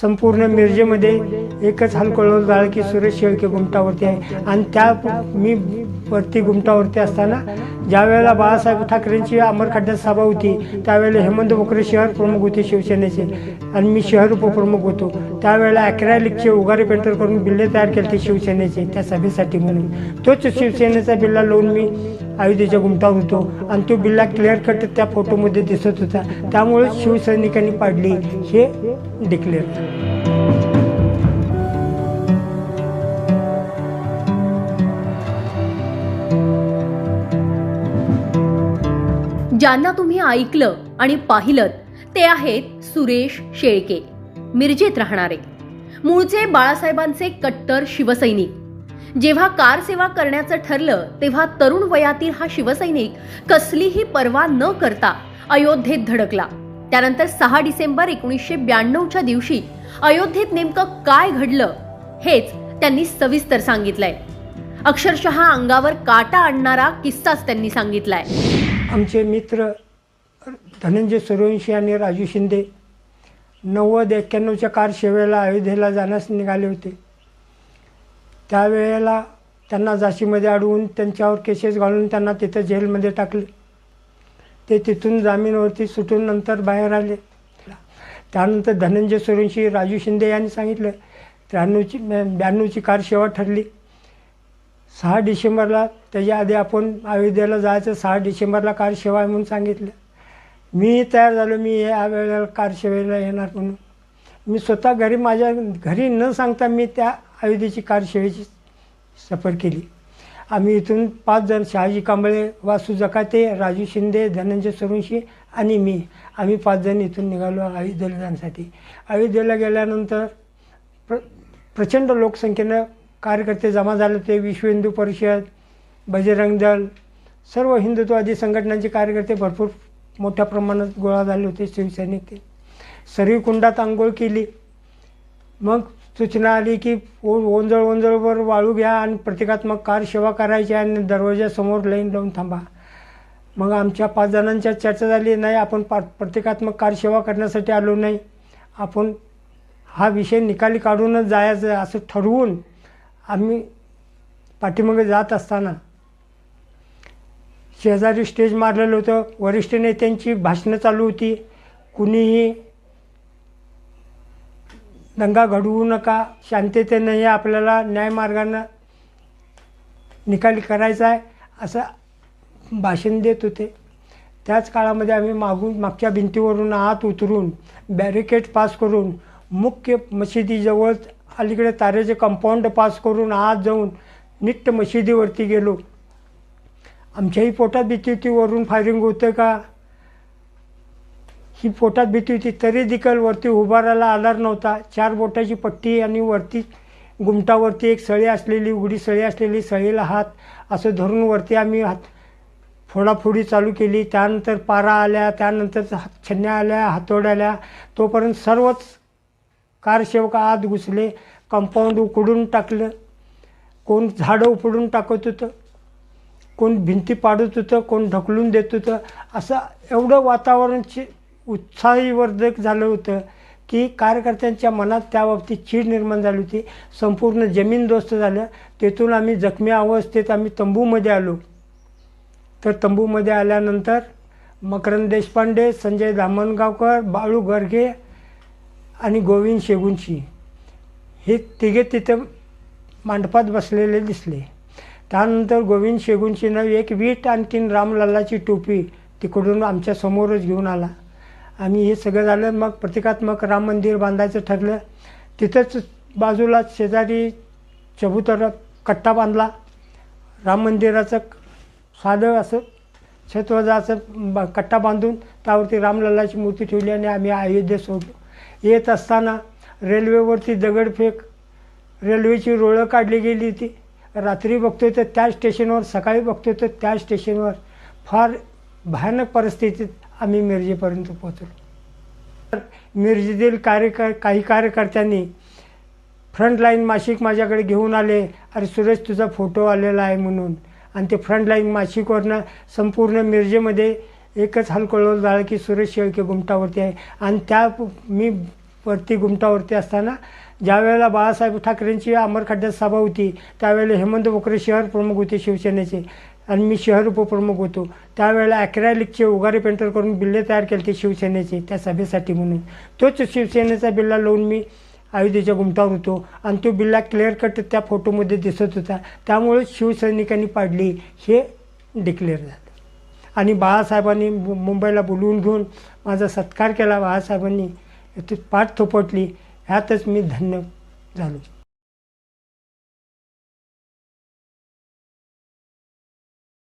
संपूर्ण मिरजेमध्ये एकच हलकळोल जाळ की सुरेश शेळके गुमटावरती आहे. आणि त्या मी वरती गुमटावरती असताना ज्या वेळेला बाळासाहेब ठाकरेंची अमरखड्ड्यात सभा होती त्यावेळेला हेमंत बोकरे शहर प्रमुख होते शिवसेनेचे आणि मी शहर उपप्रमुख होतो. त्यावेळेला अक्रॅलिकचे उगारे पेंटर करून बिल्ले तयार केले ते शिवसेनेचे त्या सभेसाठी म्हणून. तोच शिवसेनेचा बिल्ला लावून मी अयोध्येच्या गुंठा होतो आणि तो बिल्ला क्लिअर कट त्या फोटोमध्ये दिसत होता. त्यामुळे शिवसैनिकांनी पाडली हे डिक्लेअर ज्यांना तुम्ही ऐकलं आणि पाहिलं ते आहेत सुरेश शेळके. मिरजेत राहणारे. मूळचे बाळासाहेबांचे कट्टर शिवसैनिक. जेव्हा कार सेवा करण्याचं ठरलं तेव्हा तरुण वयातील हा शिवसैनिक कसलीही पर्वा न करता अयोध्येत धडकला. त्यानंतर सहा डिसेंबर एकोणीसशे ब्याण्णवच्या दिवशी अयोध्येत नेमकं काय घडलं हेच त्यांनी सविस्तर सांगितलंय. अक्षरशः अंगावर काटा आणणारा किस्साच त्यांनी सांगितलाय. आमचे मित्र धनंजय सूर्यवंशी आणि राजू शिंदे नव्वद एक्क्याण्णवच्या कार सेवेला अयोध्येला जाण्यास निघाले होते. त्यावेळेला त्यांना झाशीमध्ये अडवून त्यांच्यावर केसेस घालून त्यांना तिथं जेलमध्ये टाकले. ते तिथून जामीनवरती सुटून नंतर बाहेर आले. त्यानंतर धनंजय सूर्यवंशी राजू शिंदे यांनी सांगितलं त्र्याण्णवची ब्याण्णवची कार सेवा ठरली. सहा डिसेंबरला त्याच्या आधी आपण अयोध्येला जायचं सहा डिसेंबरला कार सेवा आहे म्हणून सांगितलं. मी तयार झालो मी या वेळेला कार सेवेला येणार म्हणून. मी स्वतः घरी माझ्या घरी न सांगता मी त्या अयोध्येची कार सफर केली. आम्ही इथून पाच जण शहाजी कांबळे वासू जकाते राजू शिंदे धनंजय सुरुंशी आणि मी. आम्ही पाच जण इथून निघालो अयोध्येला जाण्यासाठी. अयोध्येला गेल्यानंतर प्र प्रचंड लोकसंख्येनं कार्यकर्ते जमा झाले होते. विश्व हिंदू परिषद बजरंग दल सर्व हिंदुत्ववादी संघटनांचे कार्यकर्ते भरपूर मोठ्या प्रमाणात गोळा झाले होते. शिवसैनिक. ते सर्वी कुंडात आंघोळ केली. मग सूचना आली की ओ ओंजळ ओंजळवर वाळू घ्या आणि प्रतिकात्मक कार सेवा करायची आणि दरवाजासमोर लाईन लावून थांबा. मग आमच्या पाच जणांच्या चर्चा झाली नाही आपण पा प्रतिकात्मक कार सेवा करण्यासाठी आलो नाही. आपण हा विषय निकाली काढूनच जायचं असं ठरवून आम्ही पाठीमागे जात असताना शेजारी स्टेज मारलेलं होतं. वरिष्ठ नेत्यांची भाषणं चालू होती. कुणीही दंगा घडवू नका. शांततेनं हे आपल्याला न्यायमार्गानं निकाली करायचा आहे असं भाषण देत होते. त्याच काळामध्ये आम्ही मागून मागच्या भिंतीवरून आत उतरून बॅरिकेड पास करून मुख्य मशिदीजवळ अलीकडे तारेचे कंपाऊंड पास करून आत जाऊन निट्ट मशिदीवरती गेलो. आमच्याही पोटात भीती होती वरून फायरिंग होतं का? की पोटात भीती होती. तरी देखील वरती उभारायला आधार नव्हता. चार बोटाची पट्टी आणि वरती गुमटावरती एक सळी असलेली उघडी सळी असलेली सळीला हात असं धरून वरती आम्ही हात फोडाफोडी चालू केली. त्यानंतर पारा आल्या त्यानंतर छन्या आल्या हातोड्या आल्या. तोपर्यंत सर्वच कारसेवक आत घुसले. कंपाऊंड उकडून टाकलं. कोण झाडं उपडून टाकत होतं? कोण भिंती पाडत होतं? कोण ढकलून देत होतं? असं एवढं वातावरणची उत्साहीवर्धक झालं होतं की कार्यकर्त्यांच्या मनात त्याबाबतीत चीड निर्माण झाली होती. संपूर्ण जमीनदोस्त झालं. तेथून आम्ही जखमी अवस्थेत आम्ही तंबूमध्ये आलो. तर तंबूमध्ये आल्यानंतर मकरंद देशपांडे संजय दामणगावकर बाळू गर्गे आणि गोविंद शेगुंशी हे तिघे तिथं मांडपात बसलेले दिसले. त्यानंतर गोविंद शेगुंशीनं एक वीट आणखीन रामलालाची टोपी तिकडून आमच्यासमोरच घेऊन आला. आम्ही हे सगळं झालं मग प्रतिकात्मक राम मंदिर बांधायचं ठरलं. तिथंच बाजूला शेजारी चबुतर कट्टा बांधला. राम मंदिराचं साधं असं क्षेत्रजाचं ब कट्टा बांधून त्यावरती रामलल्लाची मूर्ती ठेवली आणि आम्ही अयोध्ये सोडलो. येत असताना रेल्वेवरती दगडफेक रेल्वेची रोळं काढली गेली होती. रात्री बघतोय तर त्या स्टेशनवर सकाळी बघतोय तर त्या स्टेशनवर. फार भयानक परिस्थितीत आम्ही मिरजेपर्यंत पोहोचलो. मिरजेतील कार्यकर काही कार्यकर्त्यांनी फ्रंटलाईन मासिक माझ्याकडे घेऊन आले अरे सुरेश तुझा फोटो आलेला आहे म्हणून. आणि ते फ्रंटलाईन मासिकवरनं संपूर्ण मिरजेमध्ये एकच हलकळोल झालं की सुरेश शेळके गुमटावरती आहे. आणि त्या मी वरती गुमटावरती असताना ज्यावेळेला बाळासाहेब ठाकरेंची अमरखड्ड्यात सभा होती त्यावेळेला हेमंत बोकरे शहर प्रमुख होते शिवसेनेचे. आणि मी शहर उपप्रमुख होतो. त्यावेळेला अॅक्रॅलिकचे उगारे पेंटर करून बिल्ले तयार केले ते शिवसेनेचे त्या सभेसाठी म्हणून. तोच शिवसेनेचा बिल्ला लावून मी अयोध्येच्या गुमटावर होतो आणि तो बिल्ला क्लिअर कट त्या फोटोमध्ये दिसत होता. त्यामुळे शिवसैनिकांनी पाडली हे डिक्लेअर झालं. आणि बाळासाहेबांनी मु- मुंबईला बोलवून घेऊन माझा सत्कार केला. बाळासाहेबांनी ती पाठ थोपटली. ह्यातच मी धन्य झालो.